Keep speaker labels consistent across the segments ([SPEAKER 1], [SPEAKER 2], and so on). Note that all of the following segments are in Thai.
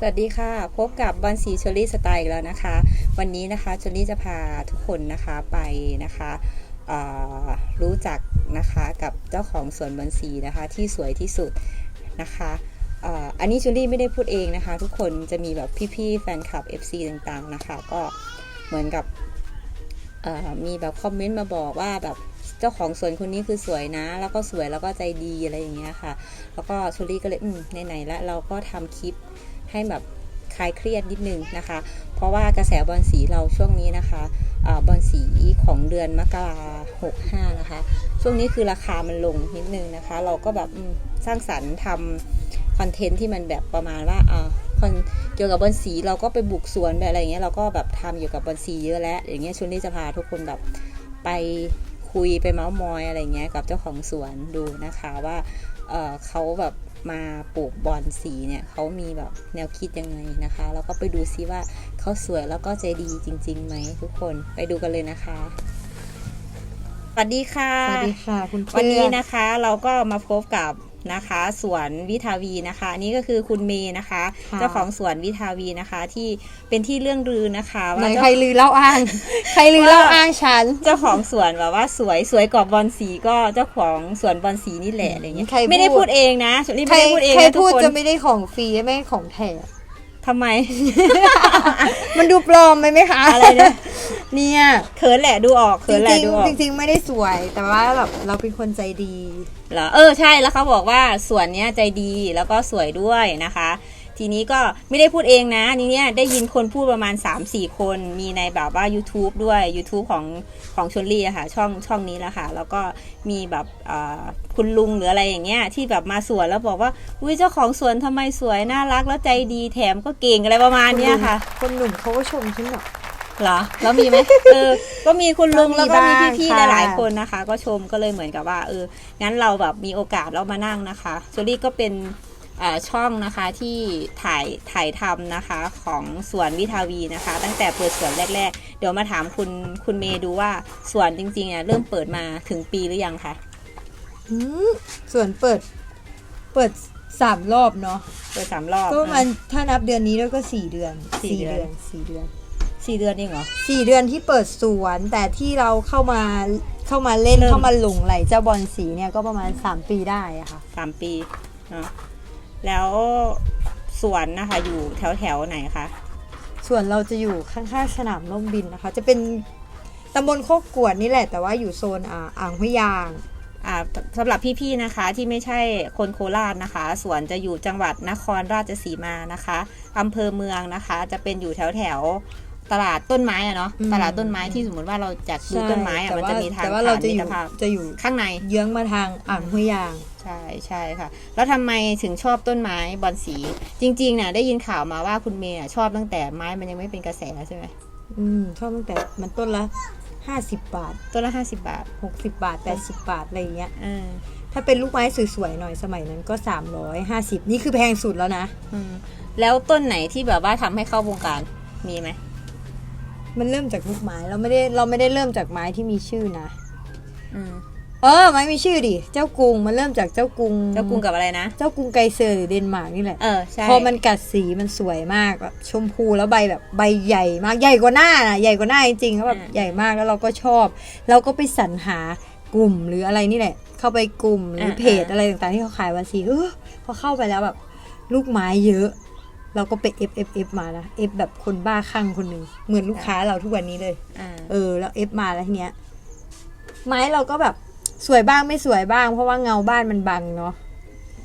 [SPEAKER 1] สวัสดีค่ะ พบกับบอลสีชลลี่สไตล์อีกแล้วนะคะ วันนี้นะคะชลลี่จะพาทุกคนนะคะไปนะคะรู้จักนะคะกับเจ้าของสวนบอลสีนะคะที่สวยที่สุดนะคะอันนี้ชลลี่ไม่ได้พูดเองนะคะ ทุกคนจะมีแบบพี่ๆแฟนคลับ FC ต่างๆนะคะ ก็เหมือนกับมีแบบคอมเมนต์มาบอกว่าแบบเจ้าของสวนคนนี้คือสวยนะ แล้วก็สวยแล้วก็ใจดีอะไรอย่างเงี้ยค่ะ แล้วก็ชลลี่ก็เลยอืมไหนๆแล้วเราก็ทำคลิป ให้แบบคลายเครียดนิดนึงนะคะ เพราะว่ากระแสบอลสีเราช่วงนี้นะคะอบอลสีของเดือนมกราหกห้านะคะ ช่วงนี้คือราคามันลงนิดนึงนะคะ เราก็แบบสร้างสรรค์ทำคอนเทนต์ที่มันแบบประมาณว่าอ่าคนเกี่ยวกับบอลสีเราก็ไปบุกสวนแบบอะไรอย่างเงี้ยเราก็แบบทำเกี่ยวกับบอลสีเยอะแล้วอย่างเงี้ยชวนนี้จะพาทุกคนแบบไปคุยไปเมาส์มอยอะไรเงี้ยกับเจ้าของสวนดูนะคะว่า เอ่อเขาแบบมาปลูกบอลสีเนี่ยเขามีแบบแนวคิดยังไงนะคะ แล้วก็ไปดูซิว่าเขาสวยแล้วก็ใจดีจริงๆไหมทุกคนไปดูกันเลยนะคะ สวัสดีค่ะ
[SPEAKER 2] สวัสดีค่ะคุณ
[SPEAKER 1] วันนี้
[SPEAKER 2] เพื่อ
[SPEAKER 1] นะคะ เราก็มาพบกับ นะคะ สวนวิทาวีนะคะอันนี่ก็คือคุณเมย์นะคะ
[SPEAKER 2] ค่ะ
[SPEAKER 1] เจ้าของสวนวิทาวีนะคะ ที่เป็นที่เรื่องลือนะคะ
[SPEAKER 2] ไหน
[SPEAKER 1] ว่า
[SPEAKER 2] ใคร
[SPEAKER 1] เจ้า
[SPEAKER 2] ลือเล่าอ้าง ใครลือเล่าอ้างฉัน
[SPEAKER 1] เจ้าของสวนแบบว่าสวยสวยกว่าบอลสีก็เจ้าของสวนบอลสีนี่แหละอะไรเงี้ย
[SPEAKER 2] ใครพูด
[SPEAKER 1] ไม่ได้พูดเองนะชลี่
[SPEAKER 2] ใคร
[SPEAKER 1] ไม่ได้พูดเอง
[SPEAKER 2] ใคร
[SPEAKER 1] นะทุ
[SPEAKER 2] พู
[SPEAKER 1] ก
[SPEAKER 2] ด
[SPEAKER 1] คน
[SPEAKER 2] จะไม่ได้ของฟรีไม่ของแถม
[SPEAKER 1] ทำไม
[SPEAKER 2] มันดูปลอมไหมไหมคะ
[SPEAKER 1] อะไรเนี่ย
[SPEAKER 2] เนี่ย
[SPEAKER 1] เขินแหละดูออก
[SPEAKER 2] จ
[SPEAKER 1] เขินแห
[SPEAKER 2] ริ
[SPEAKER 1] ละ
[SPEAKER 2] ง
[SPEAKER 1] ดูออก
[SPEAKER 2] ๆจริง ๆ ไม่ได้สวย แต่ว่าแบบเราเป็นคนใจดี
[SPEAKER 1] เหรอเออใช่แล้วเขาบอกว่าสวนเนี้ยใจดีแล้วก็สวยด้วยนะคะ ทีนี้ก็ไม่ได้พูดเองนะนี่เนี่ยได้ยินคนพูดประมาณ 3-4 คนมีในแบบว่า YouTube ด้วย YouTube ของของชนลี่อะค่ะช่องช่องนี้แหละค่ะ แล้วก็มีแบบเอ่อคุณลุงหรืออะไรอย่างเงี้ยที่แบบมาสวนแล้วบอกว่าอุ้ยเจ้าของสวนทำไมสวยน่ารักแล้วใจดีแถมก็เก่งอะไรประมาณเนี้ยค่ะ
[SPEAKER 2] คนหนุ่มเขาก็ชมฉันแบบ
[SPEAKER 1] เหรอแล้วมีไหมเออ ก็มีคุณลุง
[SPEAKER 2] ก็มี
[SPEAKER 1] แล้วก็มี
[SPEAKER 2] บ้าง
[SPEAKER 1] พี่
[SPEAKER 2] ค่ะ
[SPEAKER 1] ๆหลายๆคนนะคะ ก็ชมก็เลยเหมือนกับว่า เออ งั้นเราแบบมีโอกาสเรามานั่งนะคะโซลี่ก็เป็นอ่าช่องนะคะที่ถ่ายถ่ายทำนะคะของสวนวิทาวีนะคะ ตั้งแต่เปิดสวนแรก ๆ เดี๋ยวมาถามคุณคุณเมย์ดูว่าสวนจริงๆอะเริ่มเปิดมาถึงปีหรือยังคะ
[SPEAKER 2] หืมส่วนเปิดเปิดสามรอบเนาะ
[SPEAKER 1] เปิดสามรอบ
[SPEAKER 2] ก็ประมันถ้านับเดือนนี้แล้วก็สี่เดือน
[SPEAKER 1] สี่เดือน
[SPEAKER 2] สี่เดือน
[SPEAKER 1] สี่เดือนเองเหรอ
[SPEAKER 2] สี่เดือนที่เปิดสวน แต่ที่เราเข้ามาเข้ามาเล่น
[SPEAKER 1] เริ่ม
[SPEAKER 2] เข้ามาหลงไหลเจ้าบอลสีเนี่ยก็ประมาณสามปีได้อะค่ะ
[SPEAKER 1] สามปีเนาะแล้วสวนนะคะอยู่แถวแถวๆไหนคะ
[SPEAKER 2] ส่วนเราจะอยู่ข้างๆสนามล่มบินนะคะ จะเป็นตำบลโคกกวดนี่แหละ แต่ว่าอยู่โซนอ่าอ่างห้วยยาง
[SPEAKER 1] อ่าสำหรับพี่ๆนะคะที่ไม่ใช่คนโคราชนะคะ สวนจะอยู่จังหวัดนครราชสีมานะคะอำเภอเมืองนะคะ จะเป็นอยู่แถวแถวๆ ตลาดต้นไม้อะเนาะ
[SPEAKER 2] อืม
[SPEAKER 1] ตลาดต้นไม้ที่สมมติว่าเราจัดดูต้นไม้อะ
[SPEAKER 2] แต่
[SPEAKER 1] มัน
[SPEAKER 2] ว่า
[SPEAKER 1] จะมีทาง
[SPEAKER 2] แต่ว่าเรา
[SPEAKER 1] ผ่าน
[SPEAKER 2] จะอ
[SPEAKER 1] มิ
[SPEAKER 2] ยู่
[SPEAKER 1] ตรภาพ
[SPEAKER 2] จะอยู่
[SPEAKER 1] ข้างใน
[SPEAKER 2] เยื้องมาทางอ่างห้วยยาง
[SPEAKER 1] ใช่ใช่ค่ะ แล้วทำไมถึงชอบต้นไม้บอนสี จริงๆน่ะได้ยินข่าวมาว่าคุณเมย์อะชอบตั้งแต่ไม้มันยังไม่เป็นกระแสใช่ไหม
[SPEAKER 2] อืมชอบตั้งแต่มันต้นละห้าสิบบาท
[SPEAKER 1] ต้นละห้าสิบบาท
[SPEAKER 2] หกสิบบาทแปดสิบบาทอะไรอย่างเงี้ย
[SPEAKER 1] เออ
[SPEAKER 2] ถ้าเป็นลูกไม้สวยๆหน่อยสมัยนั้นก็สามร้อยห้าสิบนี่คือแพงสุดแล้วนะ
[SPEAKER 1] อืมแล้วต้นไหนที่แบบว่าทำให้เข้าวงการมีไหม
[SPEAKER 2] มันเริ่มจากลูกไม้เราไม่ได้เราไม่ได้เริ่มจากไม้ที่มีชื่อนะ
[SPEAKER 1] อืม
[SPEAKER 2] เออไม้มีชื่อดิเจ้ากรุงมันเริ่มจากเจ้ากรุง
[SPEAKER 1] เจ้ากรุงกับอะไรนะ
[SPEAKER 2] เจ้ากรุงไกเซอร์หรือเดนมาร์กนี่แหละ
[SPEAKER 1] เออใช่
[SPEAKER 2] พอมันกัดสีมันสวยมากแบบชมพูแล้วใบแบบใบใหญ่มากใหญ่กว่าหน้านะใหญ่กว่าหน้าจริงๆแล้วแบบใหญ่มากแล้วเราก็ชอบ เราก็ไปสรรหากลุ่มหรืออะไรนี่แหละ เข้าไปกลุ่มหรือเพจอะไรต่างๆที่เขาขายวันสีเออพอเข้าไปแล้วแบบลูกไม้เยอะ เราก็ไป F F F มานะ F แบบคนบ้าคลั่งคนหนึ่งเหมือนลูกค้าเราทุกวันนี้เลย
[SPEAKER 1] อ่า
[SPEAKER 2] เออ แล้ว F มาแล้วทีเนี้ย ไม้เราก็แบบสวยบ้างไม่สวยบ้าง เพราะว่าเงาบ้านมันบังเนาะ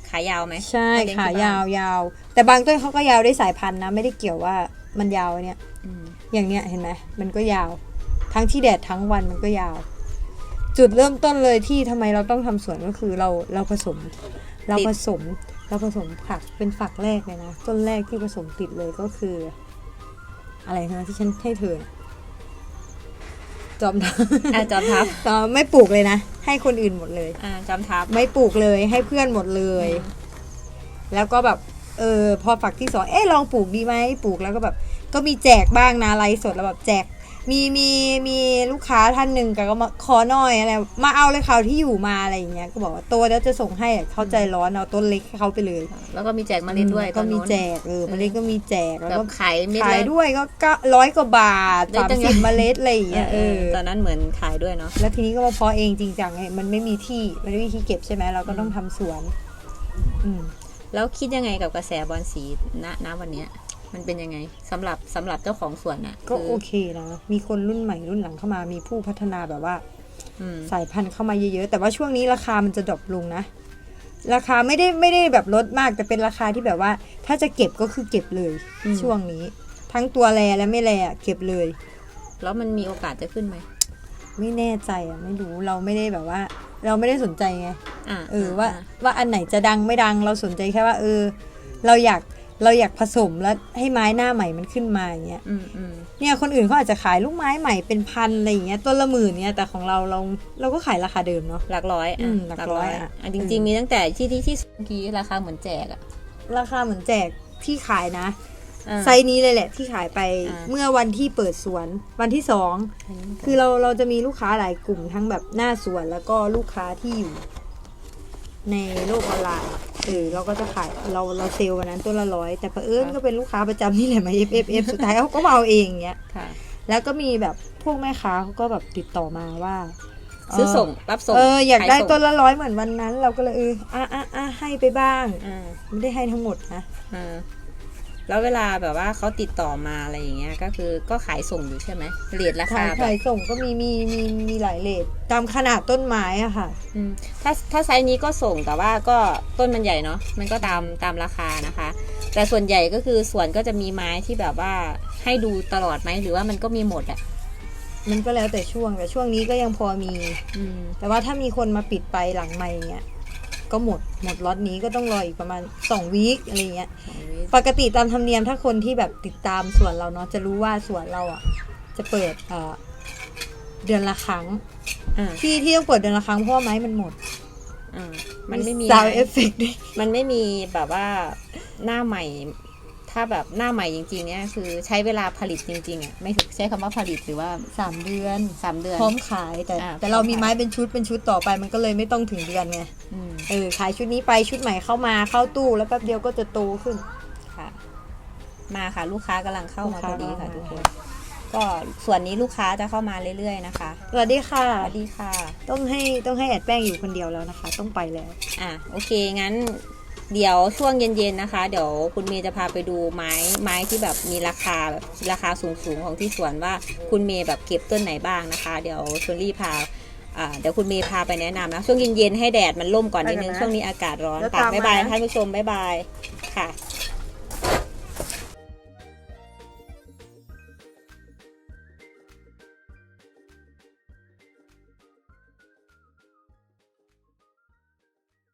[SPEAKER 1] ขายาวไหม
[SPEAKER 2] ใช่
[SPEAKER 1] ถ้เลี้ง
[SPEAKER 2] ขา
[SPEAKER 1] ที่บ้น
[SPEAKER 2] ยาวยาว แต่บางต้นเขาก็ยาวได้สายพันธุ์นะ ไม่ได้เกี่ยวว่ามันยาวเนี่ย
[SPEAKER 1] อืม
[SPEAKER 2] อย่างเนี้ยเห็นไหมมันก็ยาว ทั้งที่แดดทั้งวันมันก็ยาว จุดเริ่มต้นเลยที่ทำไมเราต้องทำสวนก็คือเราเราผสม เราผสม เราผสมผักเป็นฝักแรกเลยนะต้นแรกที่ผสมติดเลยก็คือ อะไรนะที่ฉันให้เธอน่ะจอมทัพ
[SPEAKER 1] อ่าจอมทัพ
[SPEAKER 2] ต่อไม่ปลูกเลยนะ ให้คนอื่นหมดเลย
[SPEAKER 1] อ่าจอมทัพ
[SPEAKER 2] ไม่ปลูกเลยให้เพื่อนหมดเลย
[SPEAKER 1] อืม
[SPEAKER 2] แล้วก็แบบเออพอฝักที่สองเอ๊ะลองปลูกดีไหมปลูกแล้วก็แบบ ก็มีแจกบ้างนะไลฟ์สดแล้วแบบแจก มีมีมีลูกค้าท่านหนึ่งแกก็มาขอหน่อยอะไรมาเอาเลยเขาที่อยู่มาอะไรอย่างเงี้ยก็บอกว่าโตแล้วจะส่งให้อะเข้าใจร้อนเอาต้นเล็กให้เขาไปเลย
[SPEAKER 1] แล้วก็มีแจกเมาเล่นด้วย
[SPEAKER 2] ก็มี
[SPEAKER 1] ตอนนู้น
[SPEAKER 2] แจกเออเมล็ดก็มีแจกแล้ว
[SPEAKER 1] แบบ
[SPEAKER 2] ก็
[SPEAKER 1] ขายเม็ด
[SPEAKER 2] ขาย
[SPEAKER 1] ละ
[SPEAKER 2] ด้วยก็ก็ร้อยกว่าบาท
[SPEAKER 1] ได้
[SPEAKER 2] สาม
[SPEAKER 1] ตั้ง
[SPEAKER 2] สิบเมล็ดอะไรอย่างเงี้ยเออ
[SPEAKER 1] ตอนนั้นเหมือนขายด้วยเนาะ
[SPEAKER 2] แล้วทีนี้ก็มาเพาะเองจริงจังไงมันไม่มีที่มันไม่มีที่เก็บใช่ไหมเราก็ต้องทำสวน อืม
[SPEAKER 1] แล้วคิดยังไงกับกระแสบอลสีณณวันเนี้ย มันเป็นยังไงสำหรับสำหรับเจ้าของสวนน่ะ
[SPEAKER 2] ก็
[SPEAKER 1] คื
[SPEAKER 2] โอเคนะมีคนรุ่นใหม่รุ่นหลังเข้ามามีผู้พัฒนาแบบว่า
[SPEAKER 1] อืม
[SPEAKER 2] สายพันธุ์เข้ามาเยอะๆ แต่ว่าช่วงนี้ราคามันจะดรอปลงนะ ราคาไม่ได้ไม่ได้แบบลดมาก แต่เป็นราคาที่แบบว่า ถ้าจะเก็บก็คือเก็บเลยช่วงนี้ ทั้งตัวแรและไม่แรอะเก็บเลย
[SPEAKER 1] แล้วมันมีโอกาสจะขึ้นไหม
[SPEAKER 2] ไม่แน่ใจอะไม่รู้เราไม่ได้แบบว่า เราไม่ได้สนใจไง
[SPEAKER 1] อ่า
[SPEAKER 2] เออว่าว่าอันไหนจะดังไม่ดังเราสนใจแค่ว่า เออ เราอยาก เราอยากผสมแล้วให้ไม้หน้าใหม่มันขึ้นมาอย่างเงี้ย
[SPEAKER 1] อืมอืม
[SPEAKER 2] เนี่ยคนอื่นเขาอาจจะขายลูกไม้ใหม่เป็นพันอะไรอย่างเงี้ยต้นละหมื่นเนี่ยแต่ของเราเราเราก็ขายราคาเดิมเนาะ
[SPEAKER 1] หลักร้อย
[SPEAKER 2] อื
[SPEAKER 1] อะ
[SPEAKER 2] มหลักร้อยอะ
[SPEAKER 1] อะจริง ๆ มีตั้งแต่ที่ที่ที่เมื่อกี้ราคาเหมือนแจกอะ
[SPEAKER 2] ราคาเหมือนแจกที่ขายนะ
[SPEAKER 1] อ่า
[SPEAKER 2] ไซส์นี้เลยแหละที่ขายไป
[SPEAKER 1] อ่า
[SPEAKER 2] เมื่อวันที่เปิดสวนวันที่สองคือเราเราจะมีลูกค้าหลายกลุ่มทั้งแบบหน้าสวนแล้วก็ลูกค้าที่อยู่ ในโลกออนไลน์เออเราก็จะขายเราเราเซลล์วันนั้นตัวละร้อยแต่เผอิญก็เป็นลูกค้าประจำนี่แหละมา F F F สุดท้ายเขาก็มาเอาเองอย่างเงี้ย
[SPEAKER 1] ค่ะ
[SPEAKER 2] แล้วก็มีแบบพวกแม่ค้าเขาก็แบบติดต่อมาว่า
[SPEAKER 1] ซื้อส่งรับส่ง
[SPEAKER 2] เอออยากได้
[SPEAKER 1] ขส่ง
[SPEAKER 2] ต้นละร้อยเหมือนวันนั้น เราก็เลยเอออะอะอะให้ไปบ้าง
[SPEAKER 1] อ่า
[SPEAKER 2] ไม่ได้ให้ทั้งหมดนะ
[SPEAKER 1] อ่า แล้วเวลาแบบว่าเขาติดต่อมาอะไรอย่างเงี้ยก็คือก็ขายส่งอยู่ใช่ไหมเรทรา
[SPEAKER 2] ขา
[SPEAKER 1] คายแบ
[SPEAKER 2] ขาย
[SPEAKER 1] บ
[SPEAKER 2] ส่งก็มีมีมีมีหลายเลทตามขนาดต้นไม้อะค่ะ
[SPEAKER 1] อืมถ้าถ้าไซส์นี้ก็ส่งแต่ว่าก็ต้นมันใหญ่เนาะมันก็ตามตามราคานะคะ แต่ส่วนใหญ่ก็คือสวนก็จะมีไม้ที่แบบว่าให้ดูตลอดไหมหรือว่ามันก็มีหมดอะ
[SPEAKER 2] มันก็แล้วแต่ช่วงแต่ช่วงนี้ก็ยังพอมี
[SPEAKER 1] อืม
[SPEAKER 2] แต่ว่าถ้ามีคนมาปิดไปหลังไม่เงี้ย ก็หมดหมดล็อตนี้ก็ต้องรออีกประมาณ2วีคอะไรเงี้ย
[SPEAKER 1] ของวิ
[SPEAKER 2] ปกติตามธรรมเนียมถ้าคนที่แบบติดตามสวนเราเนาะจะรู้ว่าสวนเราอะ จะเปิดเอ่อเดือนละครั้ง
[SPEAKER 1] อ่า
[SPEAKER 2] ที่ที่ต้องเปิดเดือนละครั้งเพราะว่าไม้มันหมด
[SPEAKER 1] อ่ามันไม่มี
[SPEAKER 2] ซาว
[SPEAKER 1] ไม้
[SPEAKER 2] เอฟเฟกด้วย
[SPEAKER 1] มันไม่มีแบบว่าหน้าใหม่ ถ้าแบบหน้าใหม่จริงๆเนี่ยคือใช้เวลาผลิตจริงๆอะไม่ถึงใช้คำว่าผลิตหรือว่า
[SPEAKER 2] สามเดือน
[SPEAKER 1] สามเดือน
[SPEAKER 2] พร้อมขายแต่
[SPEAKER 1] อ่า
[SPEAKER 2] แต่เรา
[SPEAKER 1] พร้อม
[SPEAKER 2] มี
[SPEAKER 1] ขาย
[SPEAKER 2] ไม้เป็นชุดเป็นชุดต่อไปมันก็เลยไม่ต้องถึงเดือนไง
[SPEAKER 1] อืม
[SPEAKER 2] เออขายชุดนี้ไปชุดใหม่เข้ามาเข้าตู้แล้วแป๊บเดียวก็จะโตขึ้น
[SPEAKER 1] ค่ะ มาค่ะ ลูกค้ากำลังเข้ามาพอดีค่ะ
[SPEAKER 2] ลู
[SPEAKER 1] ทุก
[SPEAKER 2] ก
[SPEAKER 1] ค
[SPEAKER 2] ค้า
[SPEAKER 1] น ก็ส่วนนี้ลูกค้าจะเข้ามาเรื่อยๆนะคะ
[SPEAKER 2] สวัสดีค่ะ
[SPEAKER 1] สวัสดีค่ะ
[SPEAKER 2] ต้องให้ต้องให้แอดแป้งอยู่คนเดียวแล้วนะคะ ต้องไปแล้ว
[SPEAKER 1] อะโอเค งั้น เดี๋ยวช่วงเย็นๆนะคะ เดี๋ยวคุณเมย์จะพาไปดูไม้ไม้ที่แบบมีราคาแบบราคาสูงๆของที่สวนว่าคุณเมย์แบบเก็บต้นไหนบ้างนะคะ เดี๋ยวชลลี่พาอ่าเดี๋ยวคุณเมย์พาไปแนะนำนะช่วงเย็นๆให้แดดมันร่มก่อนนิดนึง
[SPEAKER 2] ไปกันนะ
[SPEAKER 1] ช่วงนี้อากาศร้อน
[SPEAKER 2] แล้ว
[SPEAKER 1] ปาก
[SPEAKER 2] ตาม
[SPEAKER 1] บ๊ายบาย
[SPEAKER 2] มานะ
[SPEAKER 1] ท่านผู้ชมบ๊ายบายค่ะ